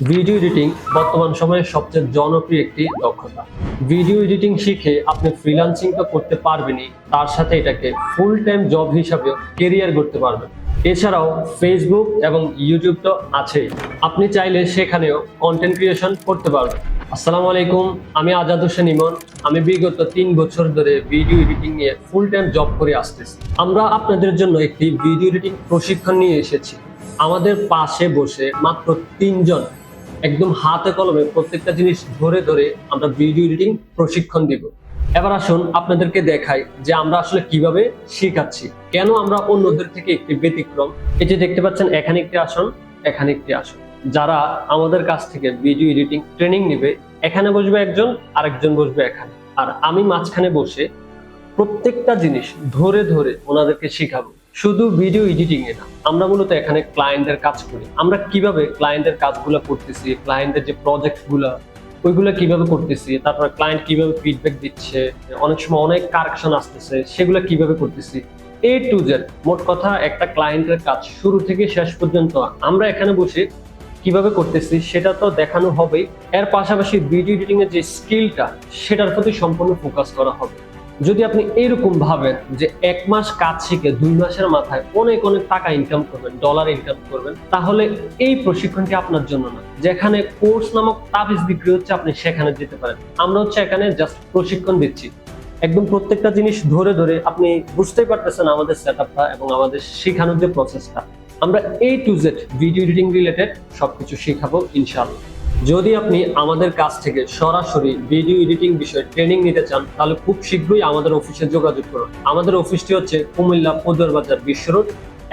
Video editing বর্তমান সময়ে সবচেয়ে জনপ্রিয় একটি দক্ষতা। ভিডিও এডিটিং শিখে আপনি ফ্রিল্যান্সিং তো করতে পারবেনই, তার সাথে এটাকে ফুল টাইম জব হিসাবেও কেরিয়ার করতে পারবেন। এছাড়াও ফেসবুক এবং ইউটিউব তো আছেই। আপনি চাইলে সেখানেও কন্টেন্ট ক্রিয়েশন করতে পারবেন। আসসালামু আলাইকুম, আমি আজাদ হোসেন ইমন। আমি বিগত তিন বছর ধরে ভিডিও এডিটিং নিয়ে ফুল টাইম জব করে আসতেছি। আমরা আপনাদের জন্য একটি ভিডিও এডিটিং প্রশিক্ষণ নিয়ে এসেছি। আমাদের পাশে বসে মাত্র তিনজন একদম হাতে কলমে প্রত্যেকটা জিনিস ধরে ধরে আমরা ভিডিও এডিটিং প্রশিক্ষণ দিব। এবার আসুন আপনাদেরকে দেখাই যে আমরা আসলে কীভাবে শেখাচ্ছি। কেন আমরা অন্যদের থেকে একটি ব্যতিক্রম? এই যে দেখতে পাচ্ছেন, এখানে একটি আসন, এখানে একটি আসন। যারা আমাদের কাছ থেকে ভিডিও এডিটিং ট্রেনিং নেবে, এখানে বসবে একজন, আরেকজন বসবে এখানে। আর আমি মাঝখানে বসে প্রত্যেকটা জিনিস ধরে ধরে ওনাদেরকে শেখাবো। শুধু ভিডিও এডিটিং এ না, আমরা মূলত এখানে ক্লায়েন্টের কাজ করি। আমরা কীভাবে ক্লায়েন্টের কাজগুলো করতেছি ক্লায়েন্টের যে প্রজেক্টগুলা ওইগুলো কীভাবে করতেছি, তারপর ক্লায়েন্ট কীভাবে ফিডব্যাক দিচ্ছে, অনেক সময় অনেক কারেকশন আসতেছে, সেগুলো কীভাবে করতেছি এ টু জেড মোট কথা একটা ক্লায়েন্টের কাজ শুরু থেকে শেষ পর্যন্ত। আমরা এখানে বসে কীভাবে করতেছি সেটা তো দেখানো হবেই। এর পাশাপাশি ভিডিও এডিটিং এর যে স্কিলটা সেটার প্রতি সম্পূর্ণ ফোকাস করা হবে। যদি আপনি এরকম ভাবেন যে এক মাস কাজ শিখে দুই মাসের মাথায় অনেক অনেক টাকা ইনকাম করবেন ডলার ইনকাম করবেন, তাহলে এই প্রশিক্ষণটি আপনার জন্য না। যেখানে কোর্স নামক তাবিজ বিক্রি হচ্ছে, আপনি সেখানে যেতে পারেন। আমরা হচ্ছে এখানে জাস্ট প্রশিক্ষণ দিচ্ছি। একদম প্রত্যেকটা জিনিস ধরে ধরে আপনি বুঝতেই পারতেছেন আমাদের সেট এবং আমাদের শেখানোর যে প্রসেসটা আমরা A to Z video editing related সবকিছু শেখাবো, ইনশাআল্লাহ। যদি আপনি আমাদের কাছ থেকে সরাসরি ভিডিও এডিটিং বিষয়ে ট্রেনিং নিতে চান, তাহলে খুব শীঘ্রই আমাদের অফিসে যোগাযোগ করুন। আমাদের অফিসটি হচ্ছে কুমিল্লা পদুয়ার বাজার বিশ্ব রোড,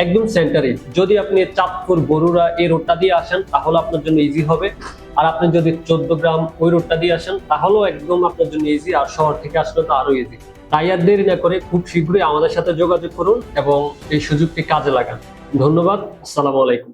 একদম সেন্টারে যদি আপনি চাঁদপুর, বরুড়া এই রোডটা দিয়ে আসেন, তাহলে আপনার জন্য ইজি হবে। আর আপনি যদি চোদ্দ গ্রাম ওই রোডটা দিয়ে আসেন, তাহলেও একদম আপনার জন্য ইজি আর শহর থেকে আসলে তো আরও ইজি তাই আর দেরি না করে খুব শীঘ্রই আমাদের সাথে যোগাযোগ করুন এবং এই সুযোগটি কাজে লাগান। ধন্যবাদ, আসসালামু আলাইকুম।